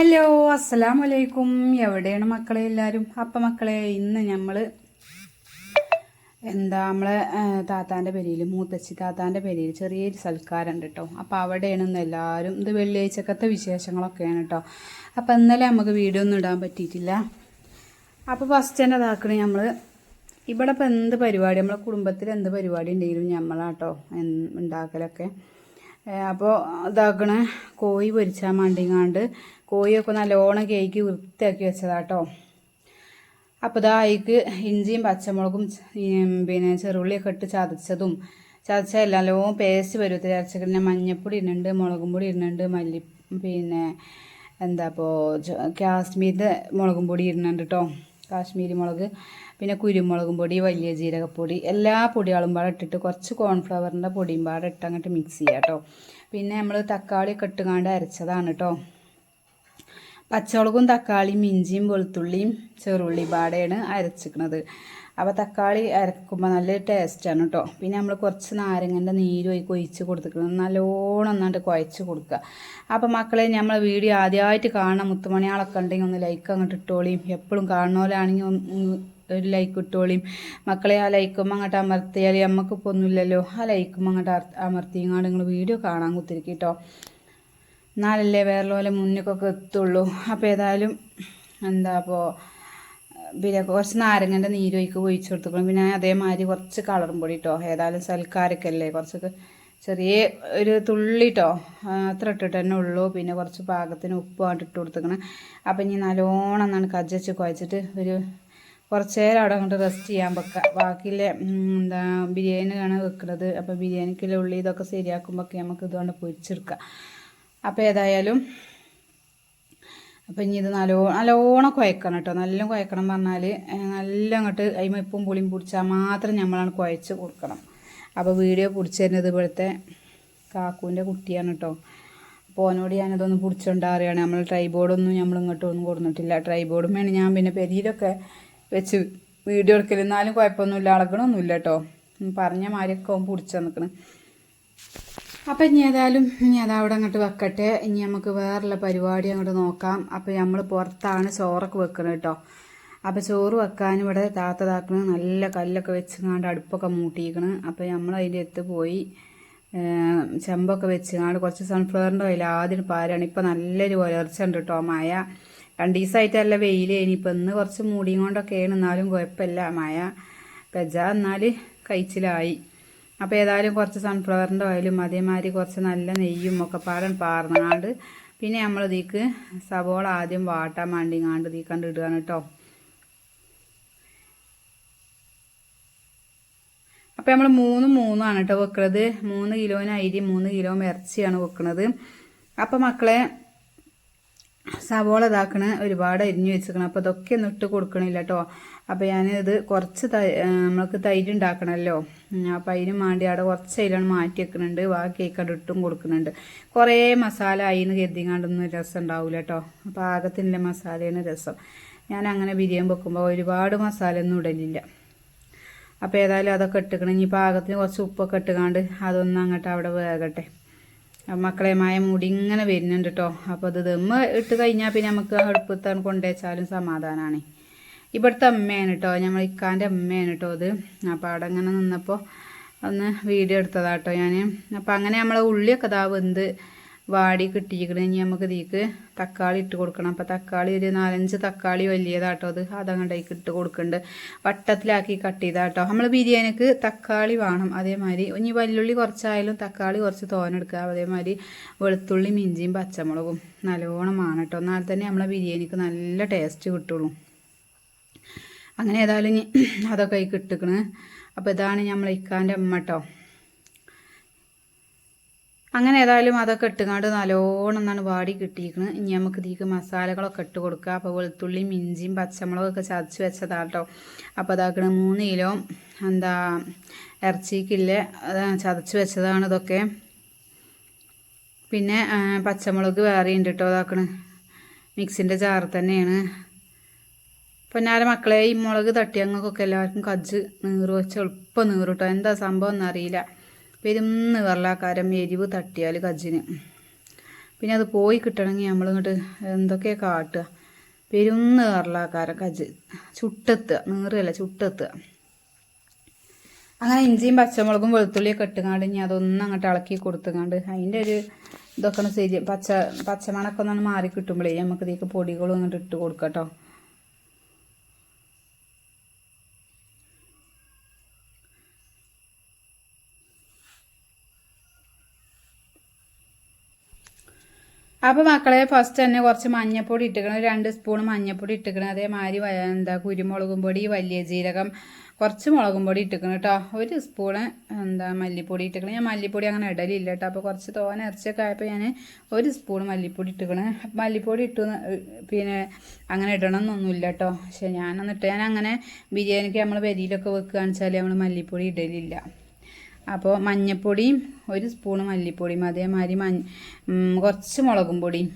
അസ്സലാമു അലൈക്കും എവിടെയാണ് മക്കളെ എല്ലാവരും അപ്പം മക്കളെ ഇന്ന് നമ്മൾ എന്താ നമ്മളെ താത്താന്റെ പെരിയിൽ മൂത്തച്ചി താത്താന്റെ പെരിയിൽ ചെറിയൊരു സൽക്കാരം ഉണ്ട് കേട്ടോ അപ്പോൾ അവിടെയാണ് ഇന്ന് എല്ലാവരും ഇത് വെള്ളിയാഴ്ചക്കത്തെ വിശേഷങ്ങളൊക്കെയാണ് കേട്ടോ അപ്പോൾ ഇന്നലെ നമുക്ക് വീഡിയോ ഒന്നും ഇടാൻ പറ്റിയിട്ടില്ല. അപ്പോൾ ഫസ്റ്റ് തന്നെ ഇതാക്കണ നമ്മൾ ഇവിടെ ഇപ്പം എന്ത് പരിപാടി? നമ്മളെ കുടുംബത്തിൽ എന്ത് പരിപാടി ഉണ്ടെങ്കിലും നമ്മളാട്ടോ എൻ- ഉണ്ടാക്കലൊക്കെ അപ്പോൾ ഇതാക്കണ. കോഴി പൊരിച്ചാൽ മണ്ടിങ്ങാണ്ട് കോഴിയൊക്കെ നല്ലോണം കേക്ക് വൃത്തിയാക്കി വെച്ചതാട്ടോ. അപ്പോൾ ഇതാ അതിക്ക് ഇഞ്ചിയും പച്ചമുളകും പിന്നെ ചെറുള്ളിയൊക്കെ ഇട്ട് ചതച്ചതും. ചതച്ച എല്ലാം പേസ്റ്റ് പരുവത്തിൽ അരച്ചിട്ട് മഞ്ഞപ്പൊടി ഇടുന്നുണ്ട് മുളകും പൊടി ഇടുന്നുണ്ട് മല്ലി പിന്നെ എന്താ ഇപ്പോൾ കാശ്മീരിന്റെ മുളകും പൊടി ഇടുന്നുണ്ട് കേട്ടോ കാശ്മീരി മുളക് പിന്നെ കുരുമുളകും പൊടി വലിയ ജീരകപ്പൊടി എല്ലാ പൊടികളും പാടെ ഇട്ടിട്ട് കുറച്ച് കോൺഫ്ലവറിന്റെ പൊടിയും പാടെ ഇട്ട് അങ്ങോട്ട് മിക്സ് ചെയ്യാം കേട്ടോ പിന്നെ നമ്മൾ തക്കാളിയൊക്കെ ഇട്ടുകാണ്ട് അരച്ചതാണ് കേട്ടോ പച്ചമുളകും തക്കാളിയും ഇഞ്ചിയും വെളുത്തുള്ളിയും ചെറുള്ളി പാടെയാണ് അരച്ചിക്കണത് അപ്പോൾ തക്കാളി അരക്കുമ്പോൾ നല്ല ടേസ്റ്റാണ് കേട്ടോ പിന്നെ നമ്മൾ കുറച്ച് നാരങ്ങന്റെ നീര് ഒഴി ഒഴിച്ച് കൊടുത്തിക്കണം നല്ലോണം ഒന്നാണ്ട് കുഴച്ച് കൊടുക്കുക. അപ്പോൾ മക്കളെ നമ്മൾ വീഡിയോ ആദ്യമായിട്ട് കാണാൻ മുത്തുമണിയാളൊക്കെ ഉണ്ടെങ്കിൽ ഒന്ന് ലൈക്ക് അങ്ങോട്ട് ഇട്ടോളിയും എപ്പോഴും കാണുന്നവരാണെങ്കിൽ ഒരു ലൈക്ക് ഇട്ടോളിയും മക്കളെ ആ ലൈക്കും അങ്ങോട്ട് അമർത്തിയാൽ നമുക്കിപ്പോൾ ഒന്നുമില്ലല്ലോ. ആ ലൈക്കും അങ്ങോട്ട് അമർത്തിങ്ങാണ്ട് നിങ്ങൾ വീഡിയോ കാണാൻ കുത്തിരിക്കും കേട്ടോ എന്നാലല്ലേ വേറെ പോലെ മുന്നിക്കൊക്കെ എത്തുള്ളൂ. അപ്പോൾ ഏതായാലും എന്താ അപ്പോൾ പിന്നെ കുറച്ച് നാരങ്ങന്റെ നീരൊഴിക്ക് ഒഴിച്ച് കൊടുത്തുക്കണം പിന്നെ അതേമാതിരി കുറച്ച് കളറും പൊടി കേട്ടോ ഏതായാലും സൽക്കാരക്കല്ലേ? കുറച്ചൊക്കെ ചെറിയ ഒരു തുള്ളി കേട്ടോ അത്ര ഇട്ടിട്ട് തന്നെ ഉള്ളൂ. പിന്നെ കുറച്ച് പാകത്തിന് ഉപ്പ് ആയിട്ട് ഇട്ട് കൊടുത്തേക്കണം അപ്പം ഇനി നല്ലോണം എന്നാണ് കജ്ജച്ച് കുഴച്ചിട്ട് ഒരു കുറച്ച് നേരം അവിടെ അങ്ങോട്ട് റെസ്റ്റ് ചെയ്യാൻ വെക്കുക ബാക്കിയിലെ എന്താ ബിരിയാണിയാണ് വെക്കുന്നത് അപ്പോൾ ബിരിയാണിക്കുള്ള ഉള്ളി ഇതൊക്കെ ശരിയാക്കുമ്പോഴൊക്കെ നമുക്ക് ഇതുകൊണ്ട് പൊരിച്ചെടുക്കാം. അപ്പോൾ ഏതായാലും അപ്പം ഇനി ഇത് നല്ലോ നല്ലോണം കുഴക്കണം കേട്ടോ. നല്ല കുഴക്കണം പറഞ്ഞാൽ നല്ല അങ്ങോട്ട് അതിമ ഇപ്പം പുളിയും പിടിച്ചാൽ മാത്രം നമ്മളാണ് കുഴച്ച് കൊടുക്കണം. അപ്പോൾ വീഡിയോ പിടിച്ചു തരുന്നത് ഇവിടുത്തെ കാക്കൂന്റെ കുട്ടിയാണ് കേട്ടോ. അപ്പോൾ ഓനോട് ഞാനിതൊന്ന് പിടിച്ചോണ്ടാറിയാണ് നമ്മൾ ട്രൈബോർഡൊന്നും നമ്മൾ ഇങ്ങോട്ടൊന്നും കൊടുത്തിട്ടില്ല ട്രൈബോർഡും വേണം. ഞാൻ പിന്നെ പെരിയിലൊക്കെ വെച്ച് വീഡിയോ എടുക്കൽ കുഴപ്പമൊന്നുമില്ല. അളകണമൊന്നുമില്ല കേട്ടോ. പറഞ്ഞ മാതിരിയൊക്കെ അവൻ പിടിച്ചു നിൽക്കണം അപ്പം ഇനി ഏതായാലും ഇനി അത് അവിടെ അങ്ങോട്ട് വെക്കട്ടെ. ഇനി നമുക്ക് വേറുള്ള പരിപാടി അങ്ങോട്ട് നോക്കാം. അപ്പം നമ്മൾ പുറത്താണ് ചോറൊക്കെ വെക്കുന്നത് കേട്ടോ. അപ്പം ചോറ് വെക്കാൻ ഇവിടെ താത്ത താക്കണ് നല്ല കല്ലൊക്കെ വെച്ചുങ്ങാണ്ട് അടുപ്പൊക്കെ മൂട്ടിയിരിക്കണ്. അപ്പം നമ്മൾ അതിന്റെ അടുത്ത് പോയി ചെമ്പൊക്കെ വെച്ചുങ്ങാണ്ട് കുറച്ച് സൺഫ്ലവറിന്റെ ഓയിൽ ആദ്യം പാരാണ്. ഇപ്പം നല്ലൊരു വളർച്ച ഉണ്ട് കേട്ടോ മായ രണ്ട് ദിവസമായിട്ടല്ല വെയിൽ ഇപ്പം ഇന്ന് കുറച്ച് മൂടിയും കൊണ്ടൊക്കെയാണ്. എന്നാലും കുഴപ്പമില്ല. മഴ പെജ എന്നാൽ കഴിച്ചിലായി. അപ്പോൾ ഏതായാലും കുറച്ച് സൺഫ്ലവറിന്റെ ഓയിലും അതേമാതിരി കുറച്ച് നല്ല നെയ്യും ഒക്കെ പാടൻ പാർന്നാണ്ട് പിന്നെ നമ്മൾ ഇതിക്ക് സവോള ആദ്യം വാട്ടാൻ വേണ്ടിങ്ങാണ്ട് കാണ്ട് കണ്ട് ഇടുകയാണ് കേട്ടോ. അപ്പോൾ നമ്മൾ മൂന്ന് മൂന്നാണ് കേട്ടോ വെക്കുന്നത് മൂന്ന് കിലോന് അരി മൂന്ന് കിലോ ഇറച്ചിയാണ് വെക്കുന്നത് അപ്പോൾ മക്കളെ സവോള ഇതാക്കണ ഒരുപാട് അരിഞ്ഞു വെച്ചിരിക്കണം അപ്പോൾ ഇതൊക്കെ ഒന്നും ഇട്ട് കൊടുക്കണില്ല കേട്ടോ അപ്പോൾ ഞാനിത് കുറച്ച് നമ്മൾക്ക് തൈര് ഉണ്ടാക്കണമല്ലോ അപ്പോൾ അതിന് വേണ്ടി അവിടെ കുറച്ച് അതിലാണ് മാറ്റി വെക്കുന്നുണ്ട് ബാക്കി അവിടെ ഇട്ടും കൊടുക്കുന്നുണ്ട് കുറേ മസാല അതിന് കരുതിങ്ങാണ്ടൊന്നും രസം ഉണ്ടാവില്ല കേട്ടോ പാകത്തിനുള്ള മസാലയാണ് രസം. ഞാൻ അങ്ങനെ ബിരിയാണി വെക്കുമ്പോൾ ഒരുപാട് മസാല ഒന്നും ഇടലില്ല. അപ്പോൾ ഏതായാലും അതൊക്കെ ഇട്ടുക്കണം. ഇനി പാകത്തിന് കുറച്ച് ഉപ്പൊക്കെ ഇട്ടുകാണ്ട് അതൊന്നും അങ്ങോട്ട് അവിടെ വേകട്ടെ. മക്കളെ മായ മുടി ഇങ്ങനെ വരുന്നുണ്ട് കേട്ടോ അപ്പോൾ അത് ദമ്മ് ഇട്ട് കഴിഞ്ഞാൽ പിന്നെ നമുക്ക് അടുപ്പത്താൻ കൊണ്ടുവച്ചാലും സമാധാനമാണ് ഇവിടുത്തെ അമ്മയാണ് കേട്ടോ നമ്മൾ ഇക്കാന്റെ അമ്മയാണ് കേട്ടോ അത് അപ്പോൾ അവിടെ അങ്ങനെ നിന്നപ്പോൾ ഒന്ന് വീഡിയോ എടുത്തതാട്ടോ ഞാൻ അപ്പോൾ അങ്ങനെ നമ്മളെ ഉള്ളിയൊക്കെ ഇതാ വെന്ത് വാടി കിട്ടിയിരിക്കണം. ഇനി നമുക്ക് ഇതിക്ക് തക്കാളി ഇട്ട് കൊടുക്കണം. അപ്പോൾ തക്കാളി ഒരു നാലഞ്ച് തക്കാളി വലിയതാട്ടോ അത്. അതങ്ങോട്ടേക്ക് ഇട്ട് കൊടുക്കുന്നുണ്ട് വട്ടത്തിലാക്കി കട്ട് ചെയ്താട്ടോ. നമ്മൾ ബിരിയാണിക്ക് തക്കാളി വേണം. അതേമാതിരി ഇനി വല്ലുള്ളി കുറച്ചായാലും തക്കാളി കുറച്ച് തോനെടുക്കുക അതേമാതിരി വെളുത്തുള്ളി ഇഞ്ചിയും പച്ചമുളകും നല്ലോണം വേണം കേട്ടോ എന്നാൽ തന്നെ നമ്മളെ ബിരിയാണിക്ക് നല്ല ടേസ്റ്റ് കിട്ടുള്ളൂ. അങ്ങനെ ഏതായാലും അതൊക്കെ ഇട്ടിക്കണ്. അപ്പോൾ ഇതാണ് നമ്മൾ ഇക്കാന്റെ അമ്മ കേട്ടോ അങ്ങനെ ഏതായാലും അതൊക്കെ ഇട്ടുകൊണ്ട് നല്ലോണം എന്നാണ് വാടി കിട്ടിയിരിക്കുന്നത് ഇനി നമുക്ക് ഇതിക്ക് മസാലകളൊക്കെ ഇട്ട് കൊടുക്കുക അപ്പോൾ വെളുത്തുള്ളിയും ഇഞ്ചിയും പച്ചമുളകൊക്കെ ചതച്ച് വെച്ചതാട്ടോ. അപ്പോൾ അതാക്കണ മൂന്ന് കിലോ എന്താ ഇറച്ചിക്കില്ല ചതച്ച് വെച്ചതാണ് ഇതൊക്കെ. പിന്നെ പച്ചമുളക് വേറെ ഉണ്ട് കേട്ടോ അതാക്കണ് മിക്സിന്റെ ചാറ് തന്നെയാണ്. പൊന്നാര മക്കളെ ഈ മുളക് തട്ടിയങ്ങൾക്കൊക്കെ എല്ലാവർക്കും കജ്ജ് നീറ് വെച്ച് എളുപ്പം നീറ് കേട്ടോ. എന്താ സംഭവം എന്നറിയില്ല. പെരും വെള്ളാക്കാരം എരിവ് തട്ടിയാൽ കജ്ജിന്. പിന്നെ അത് പോയി കിട്ടണമെങ്കിൽ നമ്മളിങ്ങോട്ട് എന്തൊക്കെ കാട്ടുക? പെരുന്ന് കറലാക്കാരം കജ് ചുട്ടെത്തുക. നീറല്ല ചുട്ടെത്തുക. അങ്ങനെ ഇഞ്ചിയും പച്ചമുളകും വെളുത്തുള്ളിയൊക്കെ ഇട്ടുകൊണ്ട് ഇനി അതൊന്നും അങ്ങോട്ട് ഇളക്കി കൊടുത്തുകൊണ്ട് അതിന്റെ ഒരു ഇതൊക്കെ ശരി പച്ച പച്ചമണൊക്കെ ഒന്ന് മാറി കിട്ടുമ്പോഴേ നമുക്ക് ഇതിലേക്ക് പൊടികളും അങ്ങോട്ട് ഇട്ട് കൊടുക്കാം കേട്ടോ. അപ്പോൾ മക്കളെ ഫസ്റ്റ് തന്നെ കുറച്ച് മഞ്ഞപ്പൊടി ഇട്ടിക്കണം രണ്ട് സ്പൂൺ മഞ്ഞപ്പൊടി ഇട്ടിക്കണം അതേമാതിരി എന്താ കുരുമുളകും പൊടി വലിയ ജീരകം കുറച്ച് മുളകും പൊടി ഇട്ടിക്കണം കേട്ടോ ഒരു സ്പൂണ് എന്താ മല്ലിപ്പൊടി ഇട്ടിക്കണം ഞാൻ മല്ലിപ്പൊടി അങ്ങനെ ഇടലില്ല കേട്ടോ അപ്പോൾ കുറച്ച് തോന ഇറച്ചിയൊക്കെ ആയപ്പോൾ ഞാൻ ഒരു സ്പൂൺ മല്ലിപ്പൊടി ഇട്ടിക്കണം മല്ലിപ്പൊടി ഇട്ടു പിന്നെ അങ്ങനെ ഇടണം എന്നൊന്നുമില്ല കേട്ടോ പക്ഷെ ഞാനൊന്നിട്ട് ഞാൻ അങ്ങനെ ബിരിയാണിക്ക് നമ്മൾ വരിയിലൊക്കെ വെക്കുകയാണെന്ന് വെച്ചാൽ നമ്മൾ മല്ലിപ്പൊടി ഇടലില്ല. അപ്പോൾ മഞ്ഞപ്പൊടിയും ഒരു സ്പൂൺ മല്ലിപ്പൊടിയും അതേമാതിരി മഞ്ഞ കുറച്ച് മുളകും പൊടിയും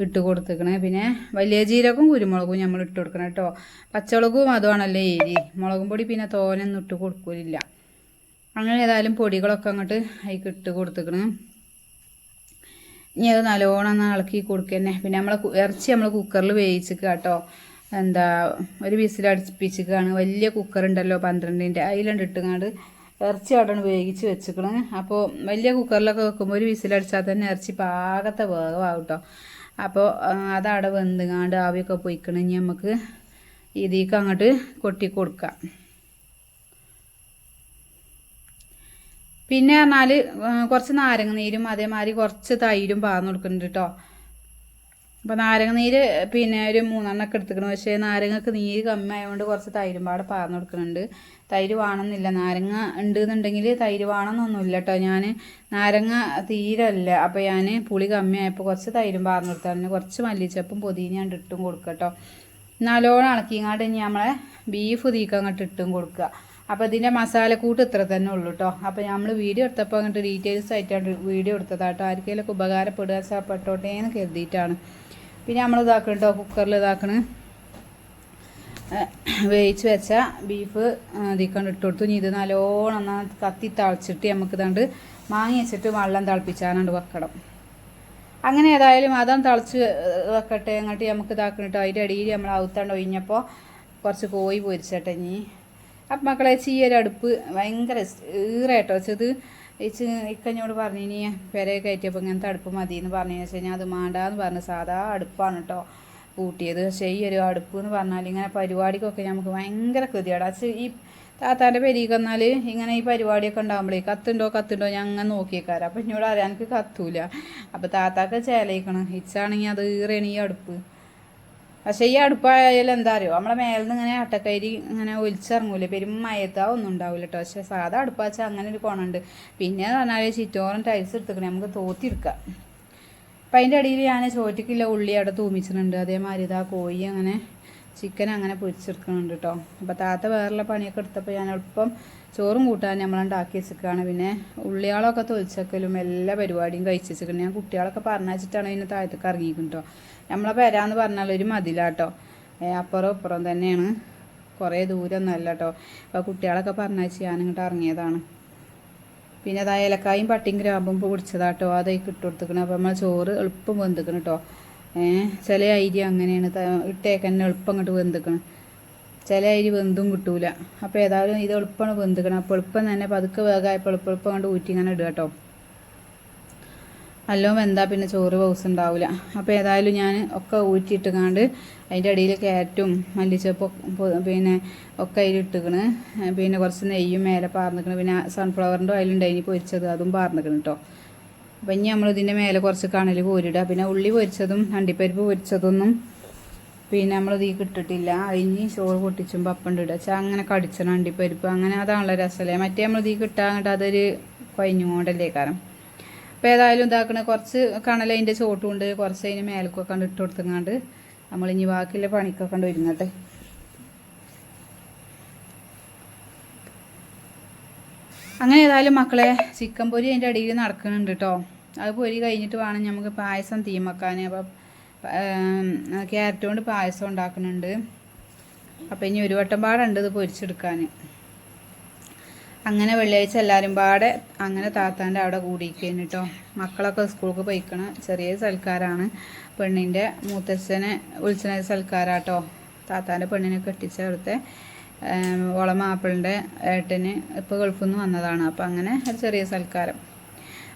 ഇട്ട് കൊടുത്തേക്കണേ. പിന്നെ വലിയ ജീരകവും കുരുമുളകും നമ്മൾ ഇട്ട് കൊടുക്കണം കേട്ടോ. പച്ചമുളകും അതുമാണല്ലോ ഏരി മുളകും പൊടി പിന്നെ തോനൊന്നും ഇട്ട് കൊടുക്കില്ല അങ്ങനെ ഏതായാലും പൊടികളൊക്കെ അങ്ങോട്ട് അതിക്ക് ഇട്ട് കൊടുത്തേക്കണ്. ഇനി അത് നല്ലോണം ഇളക്കി കൊടുക്കന്നെ. പിന്നെ നമ്മളെ കു- ഇറച്ചി നമ്മൾ കുക്കറിൽ വേവിച്ചിക്കുക കേട്ടോ. എന്താ ഒരു വിസിൽ വലിയ കുക്കറുണ്ടല്ലോ പന്ത്രണ്ടിന്റെ. അതിലുണ്ട് ഇട്ടുങ്ങാണ്ട് ഇറച്ചി അവിടെ വേവിച്ച് വെച്ചിക്കണ് അപ്പോൾ വലിയ കുക്കറിലൊക്കെ വെക്കുമ്പോൾ ഒരു വിസിലടിച്ചാൽ തന്നെ ഇറച്ചി പാകത്തെ വേഗമാകും കേട്ടോ അപ്പോൾ അതവിടെ വെന്തുങ്ങാണ്ട് ആവിയൊക്കെ പൊയ്ക്കണം. ഇനി നമുക്ക് ഇതിലേക്ക് അങ്ങോട്ട് കൊട്ടി കൊടുക്കാം. പിന്നെ പറഞ്ഞാൽ കുറച്ച് നാരങ്ങ നീരും അതേമാതിരി കുറച്ച് തൈരും പാർന്ന് കൊടുക്കുന്നുണ്ട് കേട്ടോ അപ്പോൾ നാരങ്ങ നീര് പിന്നെ ഒരു മൂന്നെണ്ണമൊക്കെ എടുത്തിക്കണം പക്ഷേ നാരങ്ങക്ക് നീര് കമ്മി ആയതുകൊണ്ട് കുറച്ച് തൈരും പാടെ പാർന്ന് കൊടുക്കുന്നുണ്ട്. തൈര് വേണമെന്നില്ല നാരങ്ങ ഉണ്ട് എന്നുണ്ടെങ്കിൽ തൈര് വേണമെന്നൊന്നുമില്ല കേട്ടോ ഞാൻ നാരങ്ങ തീരല്ല. അപ്പോൾ ഞാൻ പുളി കമ്മിയായപ്പോൾ കുറച്ച് തൈരും പാർന്ന് കുറച്ച് മല്ലിച്ചപ്പും പൊതിയും ഞാൻ ഇട്ടും കൊടുക്കുക കേട്ടോ നല്ലോണം ഇളക്കിങ്ങാണ്ട് ഇനി നമ്മളെ ബീഫ് തീക്ക അങ്ങോട്ട് ഇട്ടും കൊടുക്കുക അപ്പോൾ ഇതിന്റെ മസാലക്കൂട്ട് ഇത്ര തന്നെ ഉള്ളൂ കേട്ടോ അപ്പോൾ നമ്മൾ വീഡിയോ എടുത്തപ്പോൾ അങ്ങോട്ട് ഡീറ്റെയിൽസ് ആയിട്ടാണ് വീഡിയോ എടുത്തതാട്ടോ. ആർക്കെങ്കിലും ഉപകാരപ്പെടുക പെട്ടോട്ടേ എന്ന് കരുതിയിട്ടാണ്. പിന്നെ നമ്മൾ ഇതാക്കണം കേട്ടോ കുക്കറിൽ ഇതാക്കണ്. വേവിച്ച് വെച്ച ബീഫ് ഇതിക്കൊണ്ട് ഇട്ട് കൊടുത്തു. ഇനി ഇത് നല്ലോണം ഒന്ന് കത്തി തളിച്ചിട്ട് നമുക്ക് ഇതാണ്ട് മാങ്ങി വെച്ചിട്ട് വെള്ളം തിളപ്പിച്ചാണ്ട് വെക്കണം. അങ്ങനെ ഏതായാലും അതാണ് തിളച്ച് വെക്കട്ടെ എന്നിട്ട് നമുക്ക് ഇതാക്കണിട്ടോ. അതിന്റെ അടിയിൽ നമ്മൾ ഔത്താണ്ട് ഒഴിഞ്ഞപ്പോൾ കുറച്ച് കോഴി പൊരിച്ചട്ടെ ഇനി. അപ്പം മക്കളെ ചീയൊരു അടുപ്പ് ഭയങ്കര ഈറേട്ടോ വെച്ചത് ഇച്ച് ഇക്കഞ്ഞോട് പറഞ്ഞു ഇനി പെരയെ കയറ്റിയപ്പോൾ ഇങ്ങനത്തെ അടുപ്പ് മതി എന്ന് പറഞ്ഞു കഴിഞ്ഞാൽ അത് മാണ്ടാന്ന് പറഞ്ഞ് സാധാ അടുപ്പാണ് കേട്ടോ. കൂട്ടിയത്. പക്ഷേ ഈ ഒരു അടുപ്പ് എന്ന് പറഞ്ഞാൽ ഇങ്ങനെ പരിപാടിക്കൊക്കെ നമുക്ക് ഭയങ്കര കൃതിയാണ് അത് ഈ താത്താന്റെ പെരിക്ക് വന്നാൽ ഇങ്ങനെ ഈ പരിപാടിയൊക്കെ ഉണ്ടാകുമ്പോഴേ കത്തുണ്ടോ കത്തുണ്ടോ ഞാൻ അങ്ങനെ നോക്കിയേക്കാരം. അപ്പം എന്നോട് അറിയാൻ എനിക്ക് കത്തൂല. അപ്പോൾ താത്താക്ക് ചേലയിക്കണം ഇച്ചാണെങ്കിൽ അത് ഈറേണ് ഈ അടുപ്പ്. പക്ഷേ ഈ അടുപ്പായാലും എന്താ അറിയോ നമ്മളെ മേലിൽ നിന്ന് ഇങ്ങനെ അട്ടക്കരി ഇങ്ങനെ ഒലിച്ചിറങ്ങൂലേ പെരും മയത്താ ഒന്നും ഉണ്ടാവില്ല കേട്ടോ പക്ഷേ സാധാ അടുപ്പാച്ചാൽ അങ്ങനെ ഒരു കോണുണ്ട്. പിന്നെ പറഞ്ഞാൽ ചിറ്റോറും ടൈൽസ് എടുത്തിക്കണേ നമുക്ക് തോത്തിയെടുക്കാം അപ്പം അതിന്റെ ഇടയിൽ ഞാൻ ചോറ്റക്കില്ല ഉള്ളി അവിടെ തൂമിച്ചിട്ടുണ്ട്. അതേമാതിരി ഇതാ കോഴി അങ്ങനെ ചിക്കൻ അങ്ങനെ പൊരിച്ചെടുക്കുന്നുണ്ട് കേട്ടോ അപ്പോൾ താത്ത വേറെയുള്ള പണിയൊക്കെ എടുത്തപ്പോൾ ഞാൻ എളുപ്പം ചോറും കൂട്ടാൻ നമ്മളുണ്ടാക്കി വെച്ചിരിക്കുകയാണ്. പിന്നെ ഉള്ളിയാളൊക്കെ തൊലിച്ചക്കലും എല്ലാ പരിപാടിയും കഴിച്ച് വെച്ചിട്ടുണ്ട് ഞാൻ കുട്ടികളൊക്കെ പറഞ്ഞിട്ടാണ് ഇതിന് താഴത്തേക്ക് ഇറങ്ങിയിരിക്കുന്നത് കേട്ടോ നമ്മളെ പെരാന്ന് പറഞ്ഞാൽ ഒരു മതിലാട്ടോ അപ്പുറം ഇപ്പുറം തന്നെയാണ്. കുറേ ദൂരമൊന്നും അല്ല കേട്ടോ അപ്പോൾ കുട്ടികളൊക്കെ പറഞ്ഞു ഞാൻ ഇങ്ങോട്ട് ഇറങ്ങിയതാണ്. പിന്നെ അതാ ഏലക്കായും പട്ടിയും ഗ്രാമ്പും പൊടിച്ചതാട്ടോ അതായി ഇട്ട് കൊടുത്തിക്കണം അപ്പോൾ നമ്മൾ ചോറ് എളുപ്പം വെന്തിക്കണം കേട്ടോ ചില അരി അങ്ങനെയാണ് ഇട്ടേക്കന്നെ എളുപ്പം അങ്ങോട്ട് വെന്തിക്കണം ചില അരി വെന്തും കിട്ടൂല. അപ്പോൾ ഏതായാലും ഇത് എളുപ്പമാണ് വെന്തിക്കണം അപ്പോൾ എളുപ്പം തന്നെ പതുക്കെ വേഗമായപ്പോൾ എളുപ്പം എളുപ്പം അങ്ങോട്ട് ഊറ്റി ഇങ്ങനെ ഇടുക കേട്ടോ നല്ലോണം എന്താ പിന്നെ ചോറ് പൗസ് ഉണ്ടാവില്ല അപ്പോൾ ഏതായാലും ഞാൻ ഒക്കെ ഊറ്റിയിട്ട് കാണ്ട് അതിന്റെ അടിയിൽ കയറ്റും മല്ലിച്ചപ്പും പിന്നെ ഒക്കെ അതിലിട്ടിക്കണ്. പിന്നെ കുറച്ച് നെയ്യും മേലെ പാർന്നിക്കണ്. പിന്നെ സൺഫ്ലവറിന്റെ ഓയിലുണ്ടായിനി പൊരിച്ചത് അതും പാർന്നിക്കണം കേട്ടോ അപ്പം ഇനി നമ്മൾ ഇതിന്റെ മേലെ കുറച്ച് കണൽ കോരിടുക പിന്നെ ഉള്ളി പൊരിച്ചതും അണ്ടിപ്പരിപ്പ് പൊരിച്ചതൊന്നും പിന്നെ നമ്മൾ ഇതിൽ കിട്ടിട്ടില്ല. അതിന് ചോറ് പൊട്ടിച്ചും അപ്പം ഇടുക. വെച്ചാൽ അങ്ങനെ കടിച്ചണം അണ്ടിപ്പരിപ്പ്. അങ്ങനെ അതാണല്ലോ രസമല്ലേ? മറ്റേ നമ്മൾ ഇതിൽ കിട്ടാൻ അങ്ങോട്ട് അതൊരു കൊയഞ്ഞുകൊണ്ടല്ലേ കാരണം അപ്പോൾ ഏതായാലും ഇതാക്കണ കുറച്ച് കണലതിന്റെ ചോട്ടുണ്ട് കുറച്ച് അതിന് മേലക്കൊക്കെ ഇട്ട് കൊടുത്തങ്ങാണ്ട് നമ്മളിനി ബാക്കിയുള്ള പണിക്കൊക്കെ കണ്ട് വരുന്നട്ടെ അങ്ങനെ ഏതായാലും മക്കളെ ചിക്കൻ പൊരി അതിന്റെ അടിയിൽ നടക്കുന്നുണ്ട് കേട്ടോ അത് പൊരി കഴിഞ്ഞിട്ട് വേണം നമുക്ക് പായസം തീമക്കാൻ അപ്പം ക്യാരറ്റ് കൊണ്ട് പായസം ഉണ്ടാക്കുന്നുണ്ട് അപ്പം ഇനി ഒരു വട്ടം പാടുണ്ട് ഇത് പൊരിച്ചെടുക്കാൻ അങ്ങനെ വെള്ളിയാഴ്ച എല്ലാവരും പാടെ അങ്ങനെ താത്താന്റെ അവിടെ കൂടിയിരിക്കുന്നു കേട്ടോ മക്കളൊക്കെ സ്കൂൾക്ക് പോയിക്കണ. ചെറിയ സൽക്കാരാണ്. പെണ്ണിന്റെ മൂത്തച്ഛനെ വിളിച്ച സൽക്കാരാട്ടോ താത്താന്റെ പെണ്ണിനെ കെട്ടിച്ചെടുത്തെ ഓള മാപ്പിളിന്റെ ഏട്ടന് ഇപ്പോൾ ഗൾഫിൽ നിന്ന് വന്നതാണ്. അപ്പോൾ അങ്ങനെ ഒരു ചെറിയ സൽക്കാരം.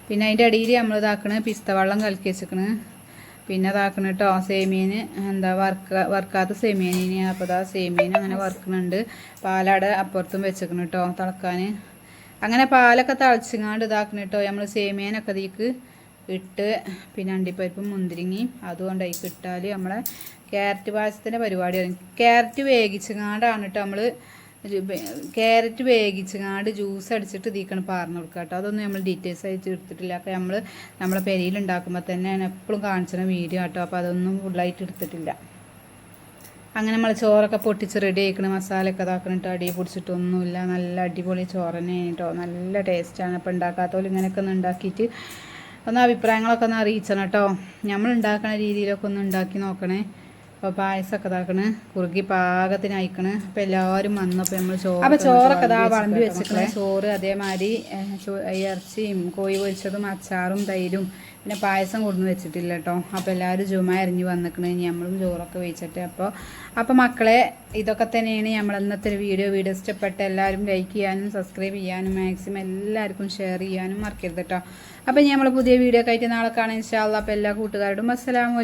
പിന്നെ അതിന്റെ അടിയിൽ നമ്മൾ ഇതാക്കണ പിസ്ത വെള്ളം കലക്കി വെച്ചിക്കണ്. പിന്നെ അതാക്കണ കേട്ടോ സേമിയന് എന്താ വറുക്ക വറുക്കാത്ത സേമീനിന് അപ്പോൾ അതാ സേമീൻ അങ്ങനെ വറുക്കണുണ്ട്. പാലാടെ അപ്പുറത്തും വെച്ചേക്കണം കേട്ടോ തിളക്കാൻ. അങ്ങനെ പാലൊക്കെ തിളച്ചിങ്ങാണ്ട് ഇതാക്കണ കേട്ടോ നമ്മൾ സേമിയനൊക്കെ അതിലേക്ക് ഇട്ട് പിന്നെ അണ്ടിപ്പരിപ്പും മുന്തിരിങ്ങി അതുകൊണ്ട് അതിക്ക് ഇട്ടാൽ നമ്മളെ ക്യാരറ്റ് പായസത്തിന്റെ പരിപാടിയാണ്. ക്യാരറ്റ് വേവിച്ചങ്ങാണ്ടാണ് കേട്ടോ നമ്മൾ ക്യാരറ്റ് വേവിച്ചങ്ങാണ്ട് ജ്യൂസ് അടിച്ചിട്ട് ഇതിക്കണം പാർന്ന് കൊടുക്കുക കേട്ടോ അതൊന്നും നമ്മൾ ഡീറ്റെയിൽസ് ആയിട്ട് എടുത്തിട്ടില്ല. അപ്പോൾ നമ്മൾ നമ്മളെ പെരിയിൽ ഉണ്ടാക്കുമ്പോൾ തന്നെ ഞാൻ എപ്പോഴും കാണിച്ചിരുന്ന വീഡിയോ കേട്ടോ അപ്പോൾ അതൊന്നും ഫുള്ളായിട്ട് എടുത്തിട്ടില്ല. അങ്ങനെ നമ്മൾ ചോറൊക്കെ പൊട്ടിച്ച് റെഡി ആയിക്കണ. മസാലയൊക്കെ ഇതാക്കണിട്ട് അടി പിടിച്ചിട്ടൊന്നുമില്ല നല്ല അടിപൊളി ചോറ് തന്നെ കേട്ടോ നല്ല ടേസ്റ്റാണ് അപ്പോൾ ഉണ്ടാക്കാത്തപോലെ ഇങ്ങനെയൊക്കെ ഒന്ന് ഉണ്ടാക്കിയിട്ട് ഒന്ന് അഭിപ്രായങ്ങളൊക്കെ ഒന്ന് അറിയിച്ചണം കേട്ടോ നമ്മൾ ഉണ്ടാക്കുന്ന രീതിയിലൊക്കെ ഒന്ന് ഉണ്ടാക്കി നോക്കണേ. അപ്പോൾ പായസമൊക്കെ ഇതാക്കണ്. കുറുകി പാകത്തിന് അയക്കണ്. അപ്പോൾ എല്ലാവരും വന്നപ്പോൾ നമ്മൾ ചോറ് അപ്പോൾ ചോറൊക്കെ ഇതാ വളമ്പി വെച്ചിട്ട് ചോറ് അതേമാതിരി ഇറച്ചിയും കോഴി പൊരിച്ചതും അച്ചാറും തൈരും പിന്നെ പായസം കൊടുന്ന് വെച്ചിട്ടില്ല കേട്ടോ. അപ്പോൾ എല്ലാവരും ജുമ എറിഞ്ഞ് വന്നിക്കണ്. ഇനി നമ്മളും ചോറൊക്കെ വെച്ചിട്ട് അപ്പോൾ അപ്പോൾ മക്കളെ ഇതൊക്കെ തന്നെയാണ് നമ്മൾ ഇന്നത്തെ ഒരു വീഡിയോ. വീഡിയോ ഇഷ്ടപ്പെട്ട എല്ലാവരും ലൈക്ക് ചെയ്യാനും സബ്സ്ക്രൈബ് ചെയ്യാനും മാക്സിമം എല്ലാവർക്കും ഷെയർ ചെയ്യാനും മറക്കരുത് കേട്ടോ. അപ്പോൾ നമ്മൾ പുതിയ വീഡിയോ ഒക്കെ ആയിട്ട് നാളെ കാണാൻ ഇൻഷാല്ല അപ്പോൾ എല്ലാ കൂട്ടുകാരോടും അസ്സലാമു